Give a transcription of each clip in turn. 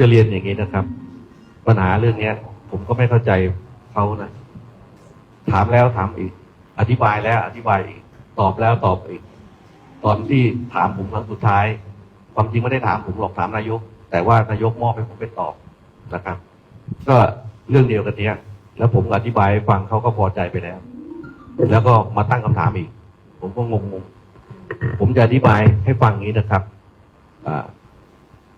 จะเรียนอย่างนี้นะครับ ปัญหาเรื่องเนี้ย ผมก็ไม่เข้าใจเขานะ ถามแล้วถามอีก อธิบายแล้ว อธิบายอีก ตอบแล้วตอบอีก ตอนที่ถามผมครั้งสุดท้าย ความจริงไม่ได้ถามผมหรอกถามนายก แต่ว่านายกมอบให้ผมไปตอบนะครับ ก็เรื่องเดียวกันเนี้ย แล้วผมอธิบายฟังเขาก็พอใจไปแล้ว แล้วก็มาตั้งคำถามอีก ผมก็งงๆผมจะอธิบายให้ฟังอย่างนี้นะครับอ่า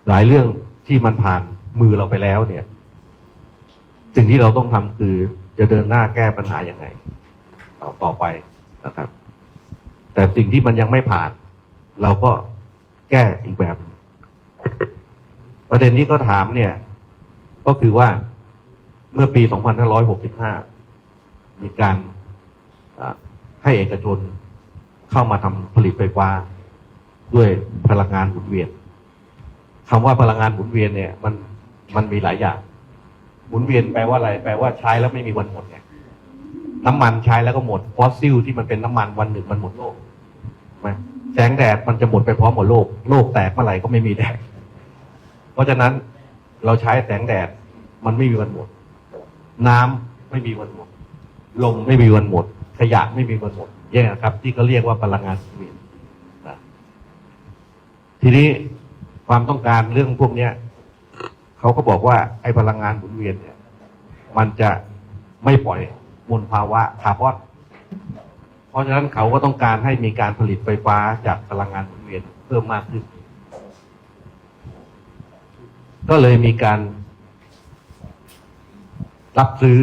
หลายเรื่อง ที่มันผ่านมือเราไปแล้วเนี่ย สิ่งที่เราต้องทำคือจะเดินหน้าแก้ปัญหาอย่างไงต่อต่อไปนะครับ แต่สิ่งที่มันยังไม่ผ่าน เราก็แก้อีกแบบ ประเด็นที่ก็ถามเนี่ย ก็คือว่าเมื่อปี 2565 มีการให้เอกชนเข้ามาทำผลิตไฟฟ้า ด้วยพลังงานหมุนเวียน คำว่าพลังงานหมุนเวียนเนี่ย มันมันมีหลายอย่าง หมุนเวียนแปลว่าอะไร แปลว่าใช้แล้วไม่มีวันหมดไงน้ำมันใช้แล้วก็หมดฟอสซิลที่มันเป็นน้ำมันวันหนึ่งมันหมดโลกไหมแสงแดดมันจะหมดไปพร้อมหมดโลก โลกแตกเมื่อไหร่ก็ไม่มีแดด เพราะฉะนั้นเราใช้แสงแดดมันไม่มีวันหมด น้ำไม่มีวันหมด ลมไม่มีวันหมด ขยะไม่มีวันหมดเนี่ยครับ ที่เขาเรียกว่าพลังงานหมุนเวียนทีนี้ ความต้องการเรื่องพวกเนี้ยเขาก็บอกว่าไอ้พลังงานหมุนเวียนเนี่ย มันจะไม่ปล่อยมลภาวะคาร์บอนเพราะฉะนั้นเขาก็ต้องการให้มีการผลิตไฟฟ้าจากพลังงานหมุนเวียนเพิ่มมากขึ้น ก็เลยมีการรับซื้อ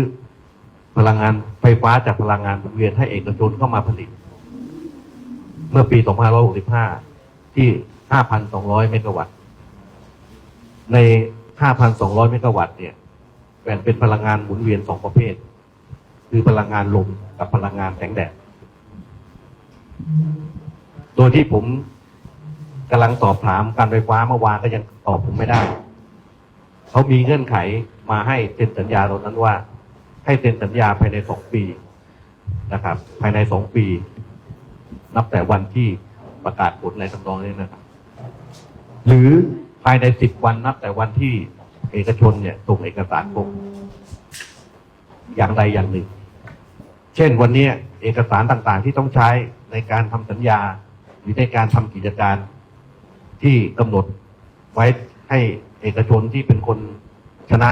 พลังงานไฟฟ้าจากพลังงานหมุนเวียนให้เอกชนเข้ามาผลิต เมื่อปี 2565 ที่ 5,200 เมกะวัตต์ ใน 5,200 เมกะวัตต์เนี่ยแบ่งเป็นพลังงานหมุนเวียนสองประเภท คือพลังงานลมกับพลังงานแสงแดด โดยที่ผมกำลังสอบถามการไฟฟ้าเมื่อวานก็ยังตอบผมไม่ได้ เขามีเงื่อนไขมาให้เซ็นสัญญาตรงนั้นว่า ให้เซ็นสัญญาภายในสองปีนะครับ ภายในสองปี นับแต่วันที่ประกาศผลในทำนองนี้นะครับ หรือ ภายในสิบวันนับแต่วันที่เอกชนเนี่ยส่งเอกสารครบอย่างใดอย่างหนึ่ง เช่นวันนี้เอกสารต่างๆ ที่ต้องใช้ในการทำสัญญา หรือในการทำกิจการที่กำหนดไว้ให้เอกชนที่เป็นคนชนะ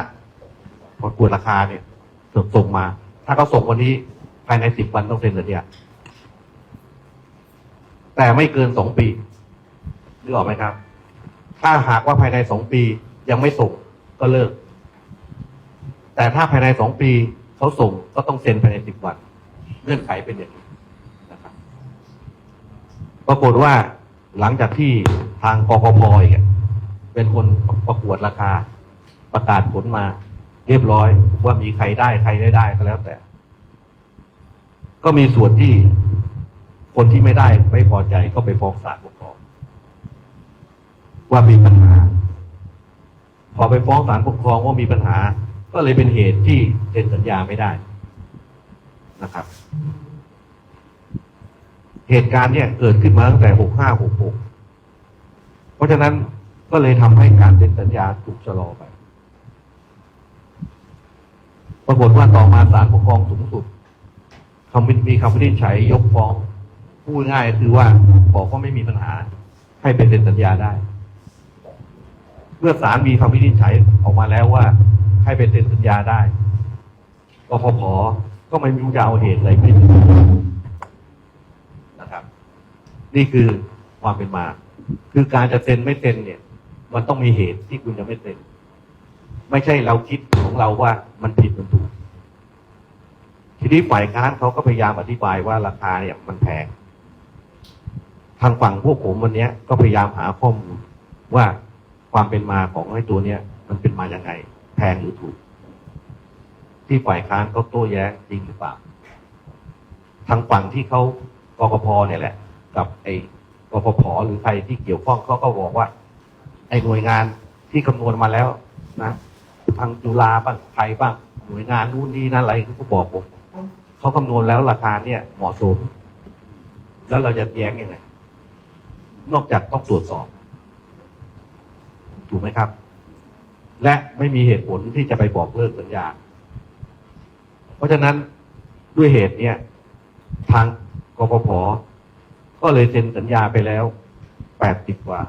ประกวดราคาเนี่ยส่งมา ถ้าเขาส่งวันนี้ภายในสิบวันต้องเซ็นสัญญาแต่ไม่เกินสองปีนึกออกไหมครับ ถ้าหากว่าภายในสองปียังไม่ส่งก็เลิก แต่ถ้าภายในสองปีเขาส่งก็ต้องเซ็นภายในสิบวันเงื่อนไขเป็นอย่างนี้นะครับปรากฏว่าหลังจากที่ทางกกพเป็นคนประกวดราคา ประกาศผลมาเรียบร้อย ว่ามีใครได้ใครไม่ได้ก็แล้วแต่ ก็มีส่วนที่คนที่ไม่ได้ไม่พอใจก็ไปฟ้องศาลปกครอง ว่ามีปัญหา พอไปฟ้องศาลปกครองว่ามีปัญหา ก็เลยเป็นเหตุที่เซ็นสัญญาไม่ได้นะครับ เหตุการณ์เนี่ยเกิดขึ้นมาตั้งแต่หกห้าหกหกเพราะฉะนั้นก็เลยทำให้การเซ็นสัญญาถูกชะลอไป ปรากฏว่าต่อมาศาลปกครองสูงสุดคำวิมีคำวินิจฉัยยกฟ้องพูดง่ายคือว่าบอกว่าไม่มีปัญหาให้เป็นเซ็นสัญญาได้ เมื่อศาลมีคำวินิจฉัยออกมาแล้วว่า ให้เป็นเซ็นสัญญาได้กพพก็ไม่รู้จะเอาเหตุอะไรไม่ถึงนะครับ นี่คือความเป็นมา คือการจะเซ็นไม่เซ็นเนี่ย มันต้องมีเหตุที่คุณจะไม่เซ็นไม่ใช่เราคิดของเราว่ามันผิดมันถูกทีนี้ฝ่ายค้านเขาก็พยายามอธิบายว่าราคาเนี่ยมันแพงทางฝั่งพวกผมวันนี้ก็พยายามหาข้อมูลว่า ความเป็นมาของไอ้ตัวเนี้ยมันเป็นมาอย่างไง แพงหรือถูก ที่ฝ่ายค้านเขาโต้แย้งจริงหรือเปล่าทางฝั่งที่เขากกพเนี่ยแหละ กับไอ้กพพหรือใครที่เกี่ยวข้องเขาก็บอกว่า ไอ้หน่วยงานที่คำนวณมาแล้วนะทางจุฬาบ้างใครบ้างหน่วยงานนู่นนี่นั่นอะไรเขาบอกผมเขาคำนวณแล้วราคาเนี่ยเหมาะสม แล้วเราจะแย้งยังไงนอกจากต้องตรวจสอบ ถูกไหมครับ และไม่มีเหตุผลที่จะไปบอกเลิกสัญญา เพราะฉะนั้นด้วยเหตุเนี้ยทางกปพก็เลยเซ็นสัญญาไปแล้วแปดสิบกว่า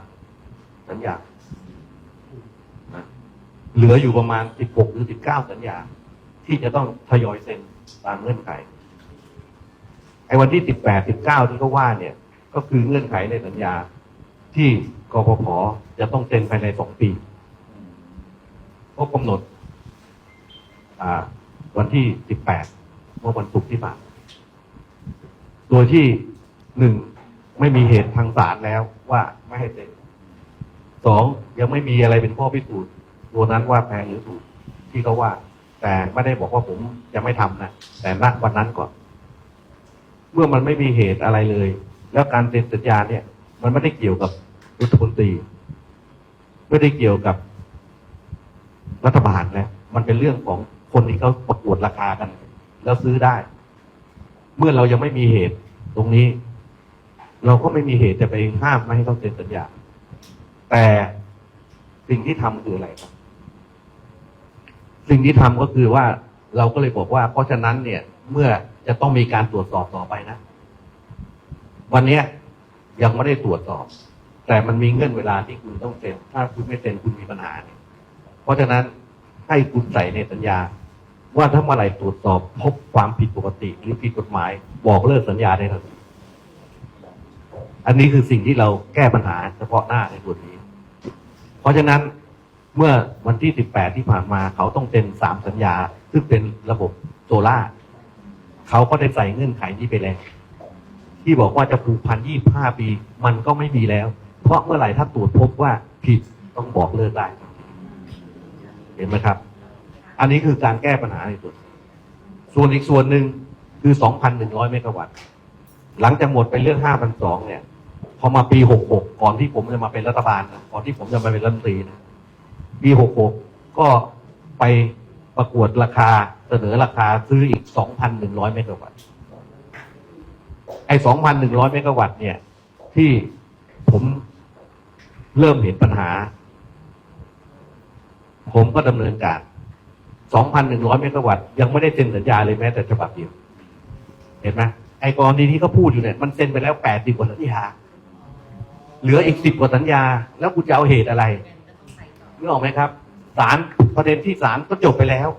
สัญญา เหลืออยู่ประมาณสิบหกหรือสิบเก้าสัญญา ที่จะต้องทยอยเซ็นตามเงื่อนไขไอ้วันที่สิบแปดสิบเก้าที่เขาว่าเนี่ย ก็คือเงื่อนไขในสัญญา ที่กปพจะต้องเซ็นภายในสองปีก็กำหนดวันที่สิบแปดเมื่อวันศุกร์ที่ผ่านโดยที่หนึ่งไม่มีเหตุทางศาลแล้วว่าไม่ให้เซ็นสองยังไม่มีอะไรเป็นข้อพิสูจน์ตัวนั้นว่าแพ้หรือถูกที่เขาว่า แต่ไม่ได้บอกว่าผมจะไม่ทำนะแต่ณวันนั้นก่อน เมื่อมันไม่มีเหตุอะไรเลย แล้วการเซ็นสัญญาเนี่ย มันไม่ได้เกี่ยวกับรัฐมนตรี ไม่ได้เกี่ยวกับรัฐบาลนะมันเป็นเรื่องของคนที่เขาประกวดราคากัน แล้วซื้อได้ เมื่อเรายังไม่มีเหตุตรงนี้ เราก็ไม่มีเหตุจะไปห้ามไม่ให้เขาเซ็นสัญญา แต่สิ่งที่ทำคืออะไรครับ สิ่งที่ทำก็คือว่าเราก็เลยบอกว่า เพราะฉะนั้นเนี่ย เมื่อจะต้องมีการตรวจสอบต่อไปนะ วันเนี้ย ยังไม่ได้ตรวจสอบ แต่มันมีเงื่อนเวลาที่คุณต้องเซ็นถ้าคุณไม่เซ็นคุณมีปัญหาเนี่ยเพราะฉะนั้นให้คุณใส่ในสัญญา ว่าถ้าเมื่อไหร่ตรวจสอบพบความผิดปกติหรือผิดกฎหมาย บอกเลิกสัญญาได้ทันทีอันนี้คือสิ่งที่เราแก้ปัญหาเฉพาะหน้าในส่วนนี้ เพราะฉะนั้นเมื่อวันที่ 18 ที่ผ่านมา เขาต้องเซ็นสามสัญญา ซึ่งเป็นระบบโซล่า เขาก็ได้ใส่เงื่อนไขนี้ไปแล้ว ที่บอกว่าจะผูกพันยี่ห้าปี มันก็ไม่มีแล้ว เพราะเมื่อไหร่ถ้าตรวจพบว่าผิดต้องบอกเลิกได้ เห็นไหมครับ อันนี้คือการแก้ปัญหาในส่วนส่วนอีกส่วนหนึ่งคือ2,100เมกะวัตต์หลังจากหมดไปเรื่อง5,200เนี่ย พอมาปี66ก่อนที่ผมจะมาเป็นรัฐบาลนะก่อนที่ผมจะมาเป็นรัฐมนตรีนะปี66ก็ไปประกวดราคาเสนอราคาซื้ออีก2,100เมกะวัตต์ ไอ้2,100เมกะวัตต์เนี่ย ที่ผมเริ่มเห็นปัญหา ผมก็ดำเนินการ2,100เมกะวัตต์ยังไม่ได้เซ็นสัญญาเลยแม้แต่ฉบับเดียว เห็นไหมไอ้กรณีที่เขาพูดอยู่เนี่ย มันเซ็นไปแล้ว80กว่าสัญญาเหลืออีก10กว่าสัญญา แล้วคุณจะเอาเหตุอะไรนึกออกไหมครับศาลประเด็นที่ศาลก็จบไปแล้ว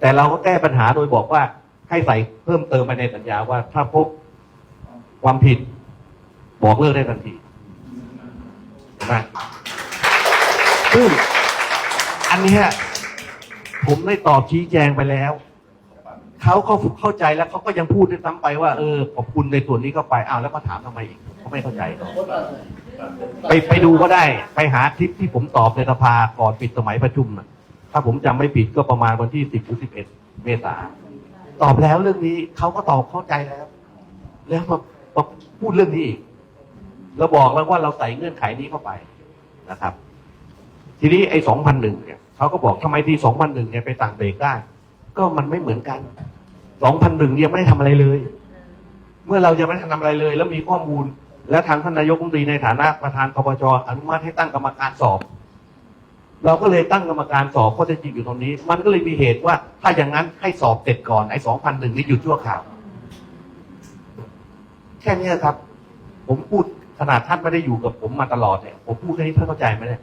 แต่เราก็แก้ปัญหาโดยบอกว่า ให้ใส่เพิ่มเติมไปในสัญญาว่าถ้าพบความผิดบอกเลิกได้ทันทีเห็นไหมซึ่งอันนี้ผมได้ตอบชี้แจงไปแล้ว เขาเขาเข้าใจแล้วเขาก็ยังพูดด้วยซ้ำไปว่าเออขอบคุณในส่วนนี้เข้าไปอ้าวแล้วก็ถามทำไมอีกเขาไม่เข้าใจไปไปดูก็ได้ ไปหาคลิปที่ผมตอบในสภาก่อนปิดสมัยประชุมนะถ้าผมจำไม่ผิดก็ประมาณวันที่สิบหรือสิบเอ็ดเมษา ตอบแล้วเรื่องนี้เขาก็ตอบเข้าใจแล้ว แล้วมามาพูดเรื่องนี้อีกเราบอกแล้วว่าเราใส่เงื่อนไขนี้เข้าไปนะครับ ทีนี้ไอ้สองพันหนึ่งเนี่ยเขาก็บอกทำไมที่สองพันหนึ่งเนี่ยไปสั่งเบรกได้ ก็มันไม่เหมือนกันสองพันหนึ่งยังไม่ได้ทำอะไรเลย เมื่อเรายังไม่ได้ทำอะไรเลย แล้วมีข้อมูล และทางท่านนายกรัฐมนตรีในฐานะประธานคปชอนุมัติให้ตั้งกรรมการสอบ เราก็เลยตั้งกรรมการสอบข้อเท็จจริงอยู่ตรงนี้ มันก็เลยมีเหตุว่าถ้าอย่างนั้นให้สอบเสร็จก่อนไอ้สองพันหนึ่งนี่หยุดชั่วคราวแค่นี้ครับ ผมพูดขนาดท่านไม่ได้อยู่กับผมมาตลอดเนี่ย ผมพูดแค่นี้ท่านเข้าใจไหมเนี่ย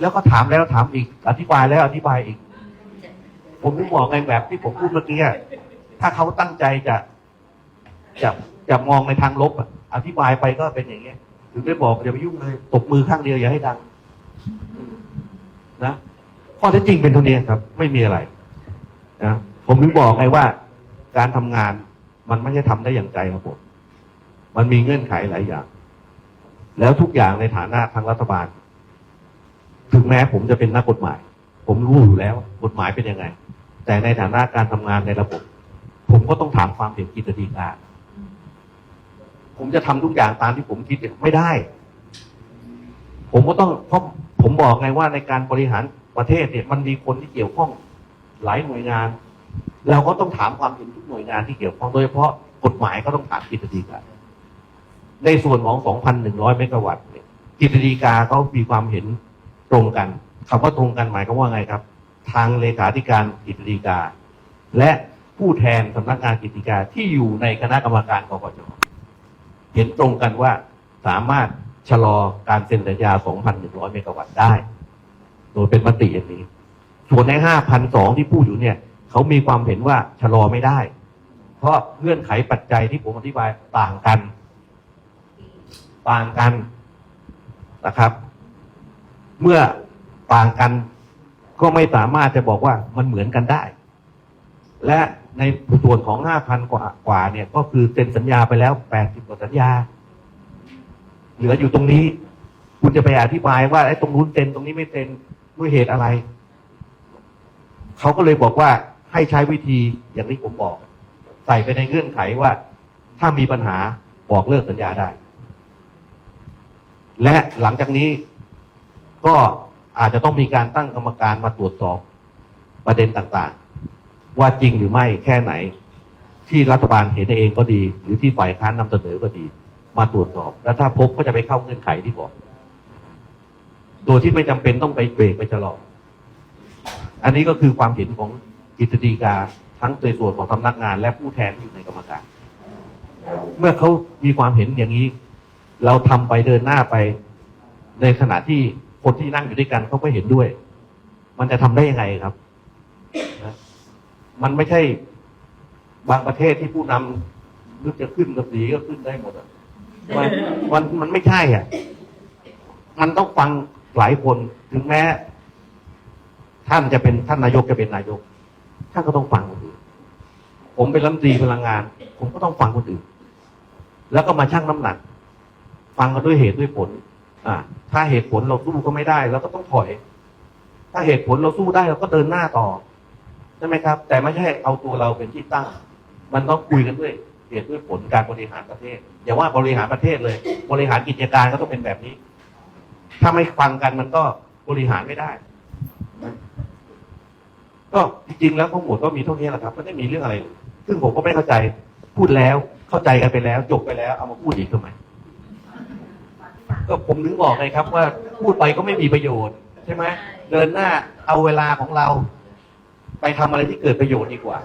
แล้วก็ถามแล้วถามอีก อธิบายแล้วอธิบายอีก ผมถึงบอกไงแบบที่ผมพูดเมื่อกี้ถ้าเขาตั้งใจจะจะจะมองในทางลบอะอธิบายไปก็เป็นอย่างเงี้ยถึงได้บอกอย่าไปยุ่งเลยตบมือข้างเดียวอย่าให้ดัง นะข้อเท็จจริงเป็นเท่านี้ครับ ไม่มีอะไรนะผมถึงบอกไงว่า การทำงานมันไม่ใช่ทำได้อย่างใจครับผมมันมีเงื่อนไขหลายอย่าง แล้วทุกอย่างในฐานะทางรัฐบาล ถึงแม้ผมจะเป็นนักกฎหมาย ผมรู้อยู่แล้วกฎหมายเป็นยังไง แต่ในฐานะการทำงานในระบบ ผมก็ต้องถามความเห็นกิจดีกาผมจะทำทุกอย่างตามที่ผมคิดไม่ได้ ผมก็ต้องเพราะ ผมบอกไงว่าในการบริหารประเทศเนี่ยมันมีคนที่เกี่ยวข้องหลายหน่วยงาน เราก็ต้องถามความเห็นทุกหน่วยงานที่เกี่ยวข้องโดยเฉพาะกฎหมายก็ต้องถามกิจดีกาในส่วนของ 2,100 เมกะวัตต์เนี่ยกิจดีกาเขามีความเห็นตรงกันคำว่าตรงกันหมายความว่าไงครับ ทางเลขาธิการกิจฎีกา และผู้แทนสำนักงานกิจฎีกาที่อยู่ในคณะกรรมการกกจเห็นตรงกันว่าสามารถ ชะลอการเซ็นสัญญา 2,100 เมกะวัตต์ได้ โดยเป็นมติอย่างนี้ ส่วนใน 5,200 ที่พูดอยู่เนี่ย เขามีความเห็นว่าชะลอไม่ได้ เพราะเงื่อนไขปัจจัยที่ผมอธิบายต่างกัน ต่างกันนะครับ เมื่อต่างกันก็ไม่สามารถจะบอกว่ามันเหมือนกันได้ และในส่วนของ 5,000 กว่ากว่าเนี่ย ก็คือเซ็นสัญญาไปแล้ว 80 กว่าสัญญา เหลืออยู่ตรงนี้ คุณจะไปอธิบายว่าไอ้ตรงนู้นเซ็นตรงนี้ไม่เซ็นด้วยเหตุอะไร เขาก็เลยบอกว่าให้ใช้วิธีอย่างที่ผมบอก ใส่ไปในเงื่อนไขว่า ถ้ามีปัญหาบอกเลิกสัญญาได้ และหลังจากนี้ก็อาจจะต้องมีการตั้งกรรมการมาตรวจสอบประเด็นต่างๆ ว่าจริงหรือไม่แค่ไหน ที่รัฐบาลเห็นเองก็ดี หรือที่ฝ่ายค้านนำเสนอก็ดี มาตรวจสอบ แล้วถ้าพบก็จะไปเข้าเงื่อนไขที่บอก โดยที่ไม่จำเป็นต้องไปเบรกไปชะลอ อันนี้ก็คือความเห็นของกิจฎีกาทั้งในส่วนของสำนักงานและผู้แทนที่อยู่ในกรรมการ เมื่อเขามีความเห็นอย่างนี้ เราทำไปเดินหน้าไป ในขณะที่คนที่นั่งอยู่ด้วยกันเขาก็เห็นด้วย มันจะทำได้ยังไงครับมันไม่ใช่บางประเทศที่ผู้นำนึกจะขึ้นกับสีก็ขึ้นได้หมดอะ มันมันมันไม่ใช่อะ มันต้องฟังหลายคนถึงแม้ ท่านจะเป็นท่านนายกจะเป็นนายก ท่านก็ต้องฟังคนอื่นผมเป็นรัฐมนตรีพลังงาน ผมก็ต้องฟังคนอื่น แล้วก็มาชั่งน้ำหนัก ฟังกันด้วยเหตุด้วยผล อ่า ถ้าเหตุผลเราสู้ก็ไม่ได้เราก็ต้องถอย ถ้าเหตุผลเราสู้ได้เราก็เดินหน้าต่อใช่ไหมครับ แต่ไม่ใช่เอาตัวเราเป็นที่ตั้ง มันต้องคุยกันด้วย เหตุด้วยผลการบริหารประเทศ อย่าว่าบริหารประเทศเลย บริหารกิจการก็ต้องเป็นแบบนี้ ถ้าไม่ฟังกันมันก็บริหารไม่ได้ ก็จริงๆแล้วทั้งหมดก็มีเท่านี้แหละครับไม่ได้มีเรื่องอะไร ซึ่งผมก็ไม่เข้าใจพูดแล้วเข้าใจกันไปแล้ว จบไปแล้ว เอามาพูดอีกทำไมก็ผมนึกบอกเลยครับว่าพูดไปก็ไม่มีประโยชน์ ใช่ไหมเดินหน้าเอาเวลาของเรา ไปทำอะไรที่เกิดประโยชน์ดีกว่า